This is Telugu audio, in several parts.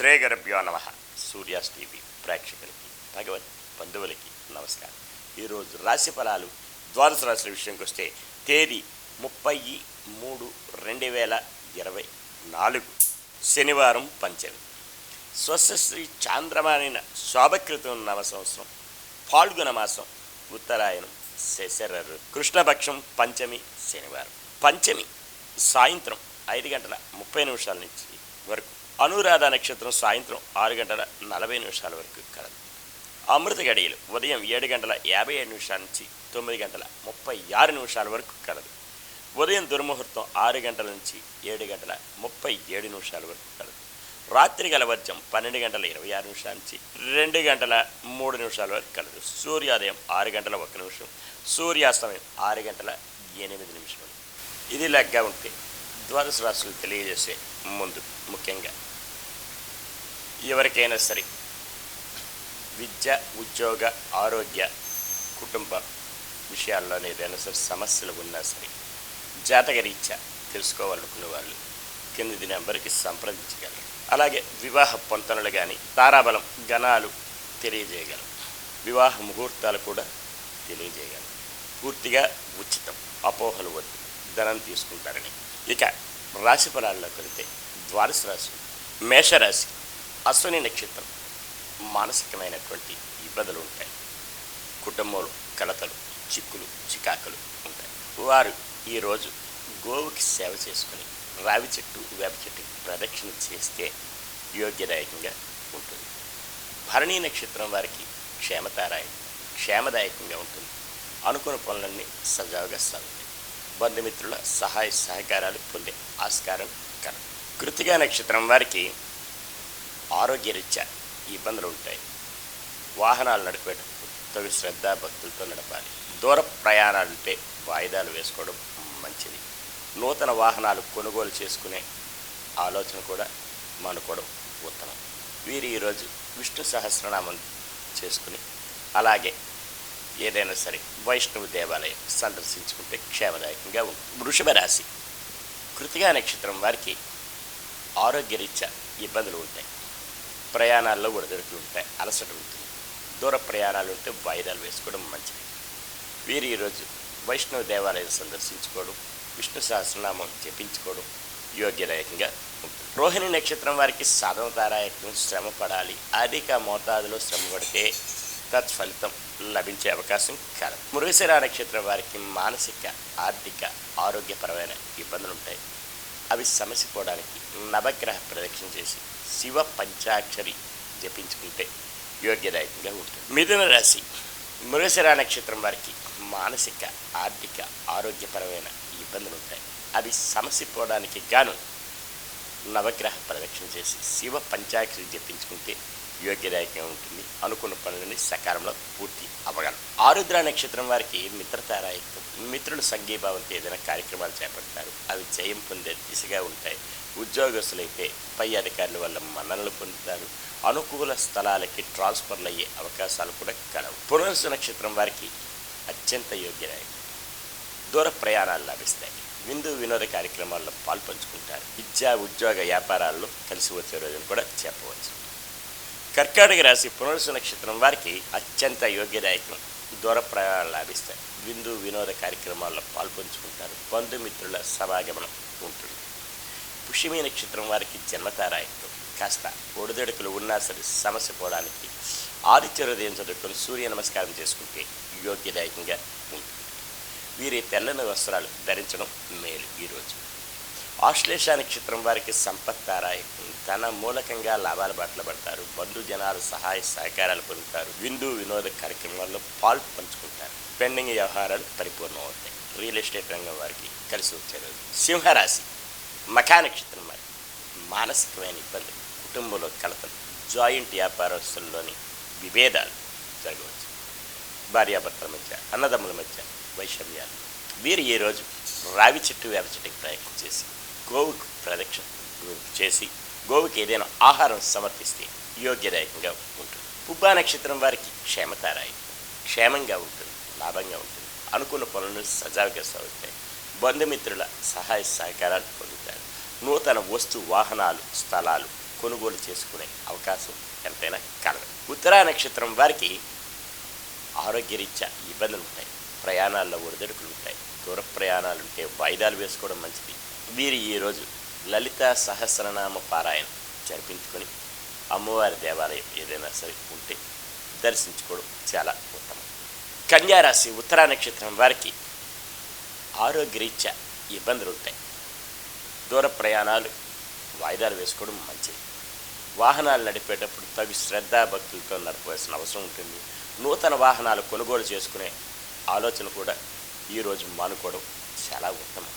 శ్రేయగరభ్యో నమ. సూర్యాస్ టీవీ ప్రేక్షకులకి భగవత్ బంధువులకి నమస్కారం. ఈరోజు రాశి ఫలాలు ద్వాదశ రాశుల విషయంకి వస్తే తేదీ ముప్పై మూడు రెండు వేల ఇరవై నాలుగు. శనివారం పంచమి. స్వస్శ్రీ చాంద్రమానైన శోభకృతం నవ సంవత్సరం. పాల్గొన మాసం ఉత్తరాయణం శశరరు కృష్ణపక్షం పంచమి శనివారం. పంచమి సాయంత్రం ఐదు గంటల ముప్పై నిమిషాల నుంచి వరకు అనురాధ నక్షత్రం సాయంత్రం ఆరు గంటల నలభై నిమిషాల వరకు కలదు. అమృత గడియలు ఉదయం ఏడు గంటల యాభై ఏడు నిమిషాల నుంచి తొమ్మిది గంటల ముప్పై ఆరు నిమిషాల వరకు కలదు. ఉదయం దుర్ముహూర్తం ఆరు గంటల నుంచి ఏడు గంటల ముప్పై ఏడు నిమిషాల వరకు కలదు. రాత్రి గలవర్జం పన్నెండు గంటల ఇరవై ఆరు నిమిషాల నుంచి రెండు గంటల మూడు నిమిషాల వరకు కలదు. సూర్యోదయం ఆరు గంటల ఒక నిమిషం సూర్యాస్తమయం ఆరు గంటల ఎనిమిది నిమిషాలు. ఇది లెగ్గా ఉంటే ద్వాదశ రాశులు తెలియజేసే ముందు ముఖ్యంగా ఎవరికైనా సరే. విద్య ఉద్యోగ ఆరోగ్య కుటుంబ విషయాల్లో ఏదైనా సరే సమస్యలు ఉన్నా సరే జాతకరీత్యా తెలుసుకోవాలనుకునే వాళ్ళు కింది నెంబర్కి సంప్రదించగలరు. అలాగే వివాహ పొంతనలు కానీ తారాబలం గణాలు తెలియజేయగలరు. వివాహ ముహూర్తాలు కూడా తెలియజేయగలరు. పూర్తిగా ఉచితం అపోహలు వద్దు ధనం తీసుకుంటారని. ఇక రాశి ఫలాల్లోకి వెళితే ద్వాదశ రాశి మేషరాశి అశ్విని నక్షత్రం మానసికమైనటువంటి ఇబ్బందులు ఉంటాయి. కుటుంబంలో కలతలు చిక్కులు చికాకులు ఉంటాయి. వారు ఈరోజు గోవుకి సేవ చేసుకుని రావి చెట్టు వేప చెట్టు ప్రదక్షిణ చేస్తే యోగ్యదాయకంగా ఉంటుంది. భరణీ నక్షత్రం వారికి క్షేమతారాయం క్షేమదాయకంగా ఉంటుంది. అనుకున్న పనులన్నీ సజావుగా సాగుతాయి. బంధుమిత్రుల సహాయ సహకారాలు పొందే ఆస్కారం కలదు. కృతిగా నక్షత్రం వారికి ఆరోగ్యరీత్యా ఇబ్బందులు ఉంటాయి వాహనాలు నడిపేటప్పుడు తగు శ్రద్ధ భక్తులతో నడపాలి. దూర ప్రయాణాలుంటే వాయిదాలు వేసుకోవడం మంచిది. నూతన వాహనాలు కొనుగోలు చేసుకునే ఆలోచన కూడా మనకోవడం ఉత్తమం. వీరు ఈరోజు విష్ణు సహస్రనామం చేసుకుని అలాగే ఏదైనా సరే వైష్ణవ దేవాలయం సందర్శించుకుంటే క్షేమదాయకంగా ఉంటుంది. వృషభ రాశి కృతిగా నక్షత్రం వారికి ఆరోగ్యరీత్యా ఇబ్బందులు ఉంటాయి. ప్రయాణాల్లో ఒడిదొరికి ఉంటాయి అలసట ఉంటుంది. దూర ప్రయాణాలు ఉంటే వాయిదాలు వేసుకోవడం మంచిది. వీరు ఈరోజు వైష్ణవ దేవాలయం సందర్శించుకోవడం విష్ణు సహస్రనామం జపించుకోవడం యోగ్యదాయకంగా ఉంటుంది. రోహిణి నక్షత్రం వారికి సాధనతారాయకం శ్రమ పడాలి. అధిక మోతాదులో శ్రమ పడితే తత్ఫలితం లభించే అవకాశం కలదు. మృగశిర నక్షత్రం వారికి మానసిక ఆర్థిక ఆరోగ్యపరమైన ఇబ్బందులు ఉంటాయి. అవి సమసిపోవడానికి నవగ్రహ ప్రదక్షిణ చేసి శివ పంచాక్షరి జపించుకుంటే యోగ్యదాయకంగా ఉంటుంది. మిథున రాశి మృగశిర నక్షత్రం వారికి మానసిక ఆర్థిక ఆరోగ్యపరమైన ఇబ్బందులు ఉంటాయి అవి సమసిపోవడానికి గాను నవగ్రహ ప్రదక్షిణ చేసి శివ పంచాక్షరి జపించుకుంటే యోగ్యదాయకంగా ఉంటుంది. అనుకున్న పనులని సకాలంలో పూర్తి అవ్వగలం ఆరుద్ర నక్షత్రం వారికి మిత్రతారాయకం మిత్రులు సంఘీభావంతో ఏదైనా కార్యక్రమాలు చేపడతారు. అవి జయం పొందే దిశగా ఉంటాయి. ఉద్యోగస్తులైతే పై అధికారుల వల్ల మన్ననలు పొందుతారు. అనుకూల స్థలాలకి ట్రాన్స్ఫర్లు అయ్యే అవకాశాలు కూడా కలవు. పునరుసు నక్షత్రం వారికి అత్యంత యోగ్యదాయకం దూర ప్రయాణాలు లభిస్తాయి. విందు వినోద కార్యక్రమాల్లో పాల్పంచుకుంటారు. విద్యా ఉద్యోగ వ్యాపారాల్లో కలిసి వచ్చే రోజును కూడా చెప్పవచ్చు. కర్కాటక రాశి పునరుసు నక్షత్రం వారికి అత్యంత యోగ్యదాయకం. దూర ప్రయాణాలు లాభిస్తాయి. విందు వినోద కార్యక్రమాల్లో పాల్పంచుకుంటారు. బంధుమిత్రుల సమాగమనం ఉంటుంది. పుష్యమి నక్షత్రం వారికి జన్మతారాయత్వం. కాస్త ఒడిదొడుకులు ఉన్నా సరే సమస్య పోవడానికి ఆదిత్య హృదయం చదువుకొని సూర్య నమస్కారం చేసుకుంటే యోగ్యదాయకంగా ఉంటుంది. వీరి తెల్లని వస్త్రాలు ధరించడం మేలు ఈరోజు. ఆశ్లేష నక్షత్రం వారికి సంపత్తారాయి ధన మూలకంగా లాభాల బాటలు పడతారు. బంధు జనాలు సహాయ సహకారాలు పొందుతారు. విందు వినోద కార్యక్రమాల్లో పాలు పంచుకుంటారు. పెండింగ్ వ్యవహారాలు పరిపూర్ణం అవుతాయి రియల్ ఎస్టేట్ రంగం వారికి కలిసి వచ్చేది సింహరాశి. మఖా నక్షత్రం వారి మానసికమైన ఇబ్బందులు. కుటుంబంలో కలతలు. జాయింట్ వ్యాపారస్తుల్లోని విభేదాలు జరగవచ్చు. భార్యాభర్తల మధ్య అన్నదమ్ముల మధ్య వైషమ్యాలు. వీరు ఈరోజు రావి చెట్టు వేప చెట్టుకి ప్రయత్నం చేసి గోవుకు ప్రదక్షిణ చేసి గోవుకి ఏదైనా ఆహారం సమర్పిస్తే యోగ్యదాయకంగా ఉంటుంది. పుబ్బా నక్షత్రం వారికి క్షేమతారాయి. క్షేమంగా ఉంటుంది లాభంగా ఉంటుంది. అనుకున్న పనులు సజావుగా సాగుతాయి. బంధుమిత్రుల సహాయ సహకారాలు పొందుతారు. నూతన వస్తు వాహనాలు స్థలాలు కొనుగోలు చేసుకునే అవకాశం ఎంతైనా కలదు. ఉత్తరా నక్షత్రం వారికి ఆరోగ్యరీత్యా ఇబ్బందులు ఉంటాయి. ప్రయాణాల్లో ఒడిదడుకులు ఉంటాయి. దూర ప్రయాణాలు ఉంటే వాయిదాలు వేసుకోవడం మంచిది. వీరు ఈరోజు లలిత సహస్రనామ పారాయణ జరిపించుకొని అమ్మవారి దేవాలయం ఏదైనా సరే ఉంటే దర్శించుకోవడం చాలా ఉత్తమం. కన్యారాశి ఉత్తరా నక్షత్రం వారికి ఆరోగ్యరీత్యా ఇబ్బందులు ఉంటాయి. దూర ప్రయాణాలు వాయిదాలు వేసుకోవడం మంచిది. వాహనాలు నడిపేటప్పుడు తగు శ్రద్ధాభక్తులతో నడపవలసిన అవసరం ఉంటుంది. నూతన వాహనాలు కొనుగోలు చేసుకునే ఆలోచన కూడా ఈరోజు మానుకోవడం చాలా ఉత్తమం.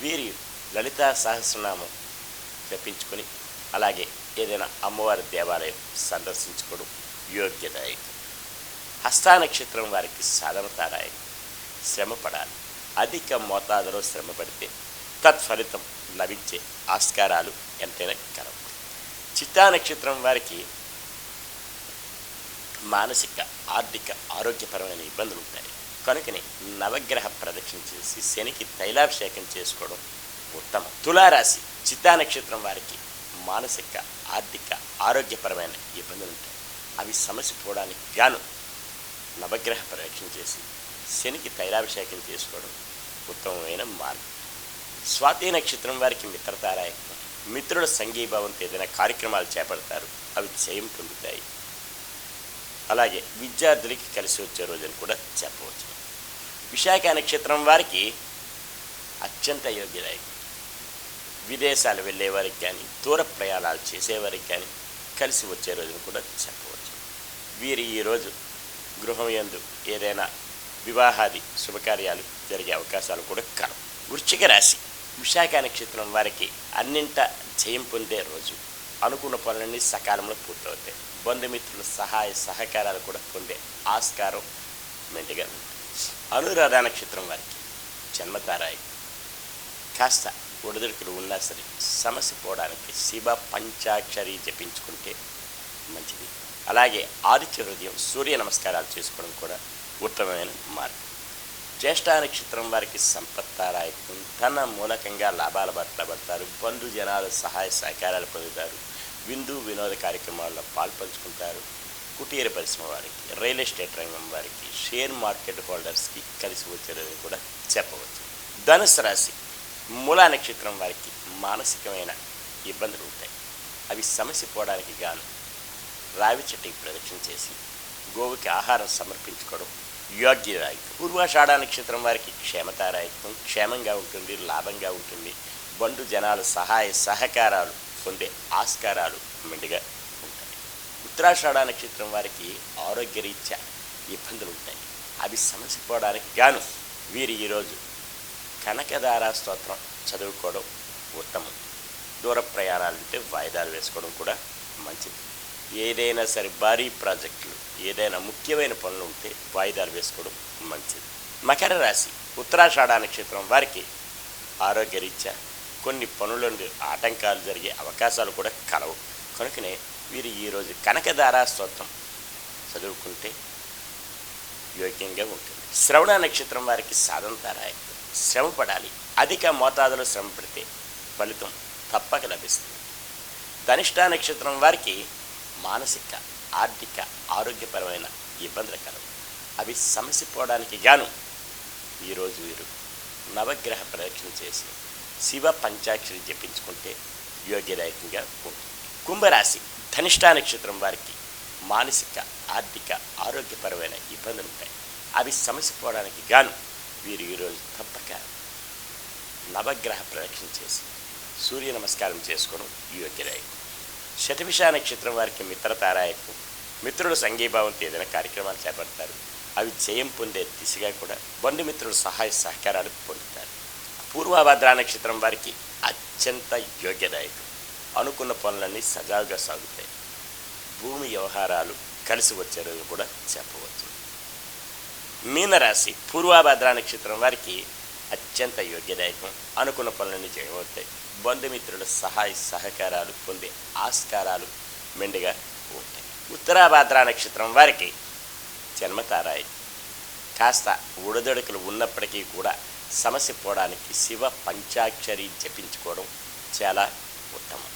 వీరి లలిత సహస్రనామం జపించుకొని అలాగే ఏదైనా అమ్మవారి దేవాలయం సందర్శించుకోవడం యోగ్యదాయకం. హస్తా నక్షత్రం వారికి సాధనతారాయకం శ్రమపడాలి. అధిక మోతాదులో శ్రమ పడితే తత్ఫలితం లభించే ఆస్కారాలు ఎంతైనా కలవు చిత్తా నక్షత్రం వారికి మానసిక ఆర్థిక ఆరోగ్యపరమైన ఇబ్బందులు ఉంటాయి. కనుకనే నవగ్రహ ప్రదక్షిణ చేసి శనికి తైలాభిషేకం చేసుకోవడం ఉత్తమం. తులారాశి చిత్తా నక్షత్రం వారికి మానసిక ఆర్థిక ఆరోగ్యపరమైన ఇబ్బందులు ఉంటాయి. అవి సమస్య పోవడానికి గాను నవగ్రహ ప్రదక్షిణ చేసి శనికి తైలాభిషేకం చేసుకోవడం ఉత్తమమైన మార్గం. స్వాతి నక్షత్రం వారికి మిత్రతారాయకం మిత్రుల సంఘీభావంతో ఏదైనా కార్యక్రమాలు చేపడతారు అవి జయం పొందుతాయి. అలాగే విద్యార్థులకి కలిసి వచ్చే రోజుని కూడా చెప్పవచ్చు. విశాఖ నక్షత్రం వారికి అత్యంత యోగ్యదాయకం. విదేశాలు వెళ్ళే వారికి కానీ దూర ప్రయాణాలు చేసేవారికి కానీ కలిసి వచ్చే రోజును కూడా చెప్పవచ్చు. వీరి ఈరోజు గృహం యందు ఏదైనా వివాహాది శుభకార్యాలు జరిగే అవకాశాలు కూడా కలవు వృశ్చిక రాశి విశాఖ నక్షత్రం వారికి అన్నింట జయం పొందే రోజు. అనుకున్న పనులన్నీ సకాలంలో పూర్తవుతాయి. బంధుమిత్రుల సహాయ సహకారాలు కూడా పొందే ఆస్కారం మెండుగా ఉంటుంది. అనురాధ నక్షత్రం వారికి జన్మతారాయి. కాస్త ఒడిదుడుకులు ఉన్నా సరే సమస్య పోవడానికి శివ పంచాక్షరి జపించుకుంటే మంచిది. అలాగే ఆదిత్య హృదయం సూర్య నమస్కారాలు చేసుకోవడం కూడా ఉత్తమమైన మార్గం. జ్యేష్ఠ నక్షత్రం వారికి సంపత్తారాయకం తన మూలకంగా లాభాల బట్ల పడతారు బంధు జనాలు సహాయ సహకారాలు పొందుతారు విందు వినోద కార్యక్రమాల్లో పాల్పంచుకుంటారు. కుటీర పరిశ్రమ వారికి రియల్ ఎస్టేట్ రంగం వారికి షేర్ మార్కెట్ హోల్డర్స్కి కలిసి వచ్చేదని కూడా చెప్పవచ్చు. ధనుసు రాశి మూలా నక్షత్రం వారికి మానసికమైన ఇబ్బందులు ఉంటాయి. అవి సమస్య పోవడానికి గాను రావి చెట్టుకి ప్రదక్షిణ చేసి గోవుకి ఆహారం సమర్పించుకోవడం యోగ్యదాయకం. పూర్వాషాఢ నక్షత్రం వారికి క్షేమతారాయకం క్షేమంగా ఉంటుంది లాభంగా ఉంటుంది. బంధు జనాలు సహాయ సహకారాలు పొందే ఆస్కారాలు మెండుగా ఉంటాయి. ఉత్తరాషాఢ నక్షత్రం వారికి ఆరోగ్యరీత్యా ఇబ్బందులు ఉంటాయి. అవి సమస్య పోవడానికి గాను వీరు ఈరోజు కనకదార స్తోత్రం చదువుకోవడం ఉత్తమం. దూర ప్రయాణాలు ఉంటే వాయిదాలు వేసుకోవడం కూడా మంచిది. ఏదైనా సరే భారీ ప్రాజెక్టులు ఏదైనా ముఖ్యమైన పనులు ఉంటే వాయిదాలు వేసుకోవడం మంచిది. మకర రాశి ఉత్తరాషాఢ నక్షత్రం వారికి ఆరోగ్యరీత్యా కొన్ని పనుల ఆటంకాలు జరిగే అవకాశాలు కూడా కలవు. కనుకనే వీరు ఈరోజు కనకదార స్తోత్రం చదువుకుంటే యోగ్యంగా ఉంటుంది. శ్రవణ నక్షత్రం వారికి సాధంతారాయకం శ్రమ పడాలి అధిక మోతాదులో శ్రమ పడితే ఫలితం తప్పక లభిస్తుంది. ధనిష్ట నక్షత్రం వారికి మానసిక ఆర్థిక ఆరోగ్యపరమైన ఇబ్బందులు కలవు. అవి సమసిపోవడానికి గాను ఈరోజు వీరు నవగ్రహ ప్రదక్షిణ చేసి శివ పంచాక్షరి జపించుకుంటే యోగ్యదాయకంగా ఉంటుంది. కుంభరాశి ధనిష్ట నక్షత్రం వారికి మానసిక ఆర్థిక ఆరోగ్యపరమైన ఇబ్బందులు ఉంటాయి. అవి సమసిపోవడానికి గాను వీరు ఈరోజు తప్పక నవగ్రహ ప్రదక్షిణ చేసి సూర్య నమస్కారం చేసుకోవడం యోగ్యదాయకం శతభిష నక్షత్రం వారికి మిత్రతారాయకు మిత్రుడు సంఘీభావంతో ఏదైనా కార్యక్రమాలు చేపడతారు. అవి జయం పొందే దిశగా కూడా బంధుమిత్రుడు సహాయ సహకారాలు పొందుతారు. పూర్వభద్ర నక్షత్రం వారికి అత్యంత యోగ్యదాయకం. అనుకున్న పనులన్నీ సజావుగా సాగుతాయి. భూమి వ్యవహారాలు కలిసి వచ్చే రోజు కూడా చెప్పవచ్చు. మీనరాశి పూర్వాభద్ర నక్షత్రం వారికి అత్యంత యోగ్యదాయకం. అనుకున్న పనులన్నీ చేయబోతాయి. బంధుమిత్రుల సహాయ సహకారాలు పొందే ఆస్కారాలు మెండుగా ఉంటాయి ఉత్తరాభాద్ర నక్షత్రం వారికి జన్మతారాయి. కాస్త ఉడదొడుకులు ఉన్నప్పటికీ కూడా సమస్య పోవడానికి శివ పంచాక్షరి జపించుకోవడం చాలా ఉత్తమం.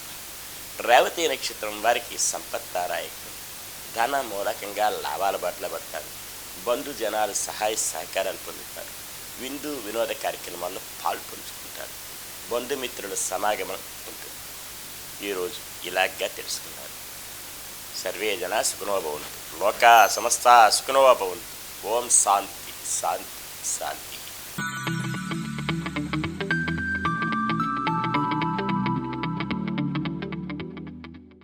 రేవతి నక్షత్రం వారికి సంపత్తారాయకం ధన మూలకంగా లాభాల బాటలో పడతారు. బంధు జనాలు సహాయ సహకారాలు పొందుతారు. విందు వినోద కార్యక్రమాల్లో పాల్పంచుకుంటారు బంధుమిత్రుల సమాగమం ఉంటుంది. ఈరోజు ఇలాగ్గా తెలుసుకున్నారు. సర్వే జన సుఖనోభవంతు. లోక సమస్త సుఖనోభవంతు. ఓం శాంతి శాంతి శాంతి.